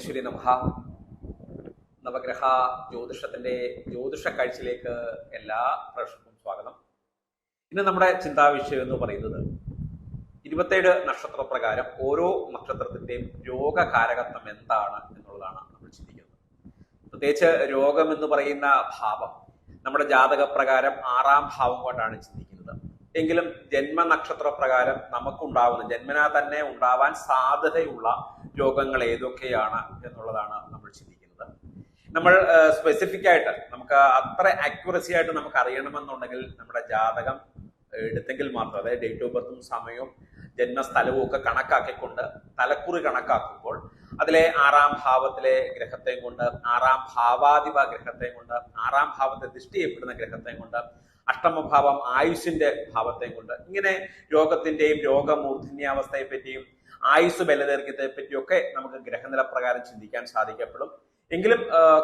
ശ്രീ നമഹ. നവഗ്രഹ ജ്യോതിഷത്തിന്റെ ജ്യോതിഷ കാഴ്ചയിലേക്ക് എല്ലാ പ്രേക്ഷകർക്കും സ്വാഗതം. ഇന്ന് നമ്മുടെ ചിന്താവിഷയം എന്ന് പറയുന്നത് ഇരുപത്തേഴ് നക്ഷത്ര പ്രകാരം ഓരോ നക്ഷത്രത്തിന്റെയും രോഗകാരകത്വം എന്താണ് എന്നുള്ളതാണ് നമ്മൾ ചിന്തിക്കുന്നത്. പ്രത്യേകിച്ച് രോഗം എന്ന് പറയുന്ന ഭാവം നമ്മുടെ ജാതക പ്രകാരം ആറാം ഭാവം കൊണ്ടാണ് ചിന്തിക്കുന്നത്. എങ്കിലും ജന്മനക്ഷത്ര പ്രകാരം നമുക്കുണ്ടാവുന്ന ജന്മനാ തന്നെ ഉണ്ടാവാൻ സാധ്യതയുള്ള രോഗങ്ങൾ ഏതൊക്കെയാണ് എന്നുള്ളതാണ് നമ്മൾ ചിന്തിക്കുന്നത്. നമ്മൾ സ്പെസിഫിക് ആയിട്ട് നമുക്ക് അത്ര അക്യുറസി ആയിട്ട് നമുക്ക് അറിയണമെന്നുണ്ടെങ്കിൽ നമ്മുടെ ജാതകം എടുത്തെങ്കിൽ മാത്രം അതായത് ഡേറ്റ് ഓഫ് ബർത്തും സമയവും ജന്മസ്ഥലവും ഒക്കെ കണക്കാക്കിക്കൊണ്ട് തലക്കുറി കണക്കാക്കുമ്പോൾ അതിലെ ആറാം ഭാവത്തിലെ ഗ്രഹത്തെയും കൊണ്ട് ആറാം ഭാവാധിപ ഗ്രഹത്തെയും കൊണ്ട് ആറാം ഭാവത്തെ ദൃഷ്ടി ചെയ്യപ്പെടുന്ന ഗ്രഹത്തെയും കൊണ്ട് അഷ്ടമഭാവം ആയുഷിന്റെ ഭാവത്തെ കൊണ്ട് ഇങ്ങനെ രോഗത്തിന്റെയും രോഗമൂർധന്യാവസ്ഥയെ പറ്റിയും ആയുസ് ബലദൈർഘ്യത്തെ പറ്റിയൊക്കെ നമുക്ക് ഗ്രഹനില പ്രകാരം ചിന്തിക്കാൻ സാധിക്കപ്പെടും. എങ്കിലും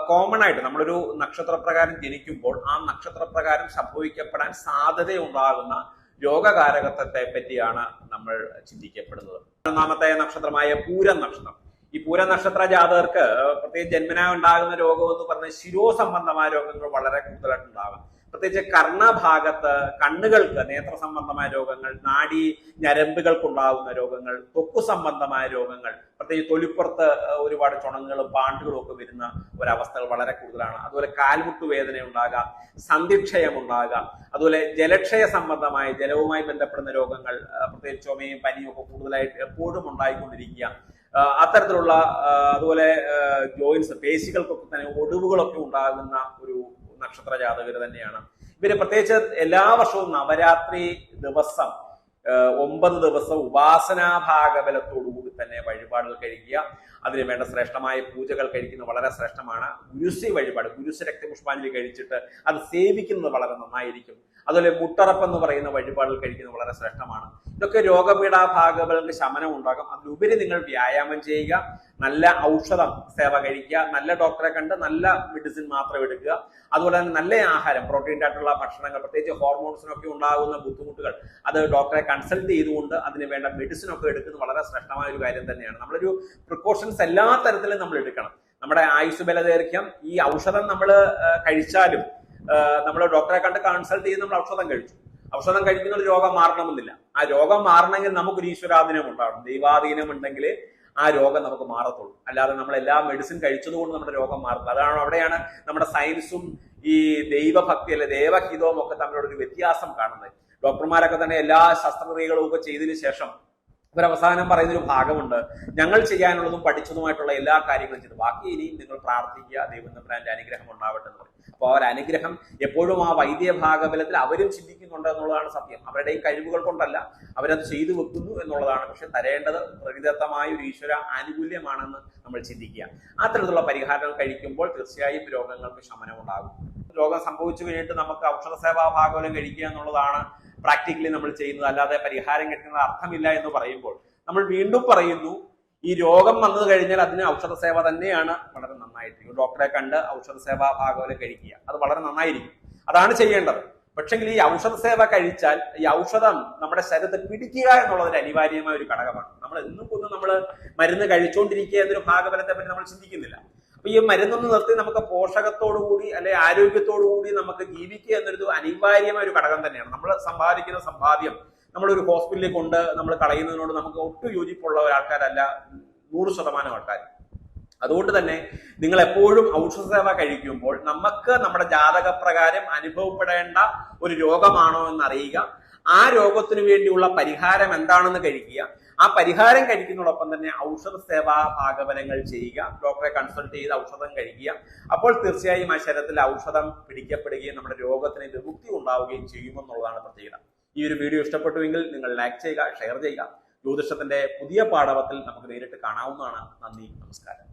കോമൺ ആയിട്ട് നമ്മളൊരു നക്ഷത്രപ്രകാരം ജനിക്കുമ്പോൾ ആ നക്ഷത്രപ്രകാരം സംഭവിക്കപ്പെടാൻ സാധ്യതയുണ്ടാകുന്ന രോഗകാരകത്വത്തെ പറ്റിയാണ് നമ്മൾ ചിന്തിക്കപ്പെടുന്നത്. ഒന്നാമത്തെ നക്ഷത്രമായ പൂരം നക്ഷത്രം. ഈ പൂര നക്ഷത്ര ജാതകർക്ക് പ്രത്യേകിച്ച് ജന്മനാ ഉണ്ടാകുന്ന രോഗം എന്ന് പറഞ്ഞാൽ ശിരോ സംബന്ധമായ രോഗങ്ങൾ വളരെ കൂടുതലായിട്ട് ഉണ്ടാകും പ്രത്യേകിച്ച് കർണഭാഗത്ത് കണ്ണുകൾക്ക് നേത്ര സംബന്ധമായ രോഗങ്ങൾ നാഡി ഞരമ്പുകൾക്കുണ്ടാകുന്ന രോഗങ്ങൾ തൊക്കു സംബന്ധമായ രോഗങ്ങൾ പ്രത്യേകിച്ച് തൊലിപ്പുറത്ത് ഒരുപാട് ചുണങ്ങുകളും പാണ്ടുകളും ഒക്കെ വരുന്ന ഒരവസ്ഥകൾ വളരെ കൂടുതലാണ്. അതുപോലെ കാൽമുട്ട് വേദന ഉണ്ടാകാം സന്ധിക്ഷയം ഉണ്ടാകാം അതുപോലെ ജലക്ഷയ സംബന്ധമായ ജലവുമായി ബന്ധപ്പെടുന്ന രോഗങ്ങൾ പ്രത്യേകിച്ച് ചുമയും പനിയും ഒക്കെ കൂടുതലായിട്ട് എപ്പോഴും ഉണ്ടായിക്കൊണ്ടിരിക്കുക. അത്തരത്തിലുള്ള അതുപോലെ ജോയിൻസ് പേശികൾക്കൊക്കെ തന്നെ ഒടിവുകളൊക്കെ ഉണ്ടാകുന്ന ഒരു നക്ഷത്ര ജാതകർ തന്നെയാണ്. ഇവർ പ്രത്യേകിച്ച് എല്ലാ വർഷവും നവരാത്രി ദിവസം ഒമ്പത് ദിവസം ഉപാസനാഭാഗബലത്തോടു കൂടി തന്നെ വഴിപാടുകൾ കഴിക്കുക. അതിന് വേണ്ട ശ്രേഷ്ഠമായ പൂജകൾ കഴിക്കുന്നത് വളരെ ശ്രേഷ്ഠമാണ്. ഗുരുസി വഴിപാട് ഗുരുസി രക്തപുഷ്പാഞ്ജലി കഴിച്ചിട്ട് അത് സേവിക്കുന്നത് വളരെ നന്നായിരിക്കും. അതുപോലെ മുട്ടറപ്പ് എന്ന് പറയുന്ന വഴിപാടുകൾ കഴിക്കുന്നത് വളരെ ശ്രേഷ്ഠമാണ്. ഇതൊക്കെ രോഗപീഠാഭാഗങ്ങൾക്ക് ശമനം ഉണ്ടാകും. അതിലുപരി നിങ്ങൾ വ്യായാമം ചെയ്യുക നല്ല ഔഷധം സേവ കഴിക്കുക നല്ല ഡോക്ടറെ കണ്ട് നല്ല മെഡിസിൻ മാത്രം എടുക്കുക. അതുപോലെ തന്നെ നല്ല ആഹാരം പ്രോട്ടീൻ ആയിട്ടുള്ള ഭക്ഷണങ്ങൾ പ്രത്യേകിച്ച് ഹോർമോൺസിനൊക്കെ ഉണ്ടാകുന്ന ബുദ്ധിമുട്ടുകൾ അത് ഡോക്ടറെ കൺസൾട്ട് ചെയ്തുകൊണ്ട് അതിന് വേണ്ട മെഡിസിൻ ഒക്കെ എടുക്കുന്നത് വളരെ ശ്രേഷ്ഠമായ ഒരു കാര്യം തന്നെയാണ്. നമ്മളൊരു പ്രിക്കോഷൻസ് എല്ലാ തരത്തിലും നമ്മൾ എടുക്കണം. നമ്മുടെ ആയുസ് ബലദൈർഘ്യം ഈ ഔഷധം നമ്മൾ കഴിച്ചാലും നമ്മൾ ഡോക്ടറെ കണ്ട് കൺസൾട്ട് ചെയ്ത് നമ്മൾ ഔഷധം കഴിച്ചു. ഔഷധം കഴിക്കുന്ന രോഗം മാറണമെന്നില്ല. ആ രോഗം മാറണമെങ്കിൽ നമുക്കൊരു ഈശ്വരാധീനം ഉണ്ടാവണം. ദൈവാധീനം ഉണ്ടെങ്കിൽ ആ രോഗം നമുക്ക് മാറത്തുള്ളൂ. അല്ലാതെ നമ്മൾ എല്ലാ മെഡിസിൻ കഴിച്ചതുകൊണ്ട് നമ്മുടെ രോഗം മാറുന്നത് അതാണ് അവിടെയാണ് നമ്മുടെ സയൻസും ഈ ദൈവഭക്തി അല്ലെ ദേവഹിതവും ഒക്കെ തമ്മിലുള്ള ഒരു വ്യത്യാസം കാണുന്നത്. ഡോക്ടർമാരൊക്കെ തന്നെ എല്ലാ ശസ്ത്രക്രിയകളും ഒക്കെ ചെയ്തതിനു ശേഷം ഇവരവസാനം പറയുന്നൊരു ഭാഗമുണ്ട്. ഞങ്ങൾ ചെയ്യാനുള്ളതും പഠിച്ചതുമായിട്ടുള്ള എല്ലാ കാര്യങ്ങളും ചെയ്തു. ബാക്കി ഇനിയും നിങ്ങൾ പ്രാർത്ഥിക്കുക ദൈവം തമ്പുരാന്റെ അനുഗ്രഹം ഉണ്ടാവട്ടെ എന്ന് പറയും. അപ്പോൾ ഒരു അനുഗ്രഹം എപ്പോഴും ആ വൈദ്യ ഭാഗബലത്തിൽ അവരും ചിന്തിക്കുന്നുണ്ട് എന്നുള്ളതാണ് സത്യം. അവരുടെയും കഴിവുകൾ കൊണ്ടല്ല അവരത് ചെയ്തു വെക്കുന്നു എന്നുള്ളതാണ്. പക്ഷെ തരേണ്ടത് പ്രകൃതിദത്തമായ ഒരു ഈശ്വര ആനുകൂല്യമാണെന്ന് നമ്മൾ ചിന്തിക്കുക. അത്തരത്തിലുള്ള പരിഹാരങ്ങൾ കഴിക്കുമ്പോൾ തീർച്ചയായും രോഗങ്ങൾക്ക് ശമനം ഉണ്ടാകും രോഗം സംഭവിച്ചു കഴിഞ്ഞിട്ട് നമുക്ക് ഔഷധ സേവാ ഭാഗവലം കഴിക്കുക എന്നുള്ളതാണ് പ്രാക്ടിക്കലി നമ്മൾ ചെയ്യുന്നത് അല്ലാതെ പരിഹാരം കിട്ടുന്നത് അർത്ഥമില്ല എന്ന് പറയുമ്പോൾ നമ്മൾ വീണ്ടും പറയുന്നു ഈ രോഗം വന്നത് കഴിഞ്ഞാൽ അതിന് ഔഷധ സേവ തന്നെയാണ് വളരെ നന്നായിരിക്കും. ഡോക്ടറെ കണ്ട് ഔഷധ സേവ ഭാഗവലം കഴിക്കുക. അത് വളരെ നന്നായിരിക്കും. അതാണ് ചെയ്യേണ്ടത്. പക്ഷെങ്കിൽ ഈ ഔഷധ സേവ കഴിച്ചാൽ ഈ ഔഷധം നമ്മുടെ ശരീരത്തെ പിടിക്കുക എന്നുള്ളതിന് അനിവാര്യമായ ഒരു ഘടകമാണ്. നമ്മൾ എന്നും കൊന്നും നമ്മൾ മരുന്ന് കഴിച്ചുകൊണ്ടിരിക്കുക എന്നൊരു ഭാഗബലത്തെ പറ്റി നമ്മൾ ചിന്തിക്കുന്നില്ല. അപ്പൊ ഈ മരുന്നൊന്ന് നിർത്തി നമുക്ക് പോഷകത്തോടു കൂടി അല്ലെ ആരോഗ്യത്തോടു കൂടി നമുക്ക് ജീവിക്കുക എന്നൊരു അനിവാര്യമായ ഒരു ഘടകം തന്നെയാണ്. നമ്മൾ സമ്പാദിക്കുന്ന സമ്പാദ്യം നമ്മളൊരു ഹോസ്പിറ്റലിൽ കൊണ്ട് നമ്മൾ കളയുന്നതിനോട് നമുക്ക് ഒട്ടും യോജിപ്പുള്ള ഒരാൾക്കാരല്ല നൂറ് ശതമാനം ആൾക്കാർ അതുകൊണ്ട് തന്നെ നിങ്ങൾ എപ്പോഴും ഔഷധ സേവ കഴിക്കുമ്പോൾ നമുക്ക് നമ്മുടെ ജാതകപ്രകാരം അനുഭവപ്പെടേണ്ട ഒരു രോഗമാണോ എന്ന് അറിയുക ആ രോഗത്തിനു വേണ്ടിയുള്ള പരിഹാരം എന്താണെന്ന് കഴിക്കുക. ആ പരിഹാരം കഴിക്കുന്നതോടൊപ്പം തന്നെ ഔഷധ സേവാ ഭാഗവനങ്ങൾ ചെയ്യുക. ഡോക്ടറെ കൺസൾട്ട് ചെയ്ത് ഔഷധം കഴിക്കുക. അപ്പോൾ തീർച്ചയായും ആ ശരീരത്തിൽ ഔഷധം പിടിക്കപ്പെടുകയും നമ്മുടെ രോഗത്തിന് വിമുക്തി ഉണ്ടാവുകയും ചെയ്യുമെന്നുള്ളതാണ് പ്രത്യേകത. ഈ ഒരു വീഡിയോ ഇഷ്ടപ്പെട്ടുവെങ്കിൽ നിങ്ങൾ ലൈക്ക് ചെയ്യുക ഷെയർ ചെയ്യുക. ജ്യോതിഷത്തിന്റെ പുതിയ പാഠവത്തിൽ നമുക്ക് നേരിട്ട് കാണാവുന്നതാണ്. നന്ദി നമസ്കാരം.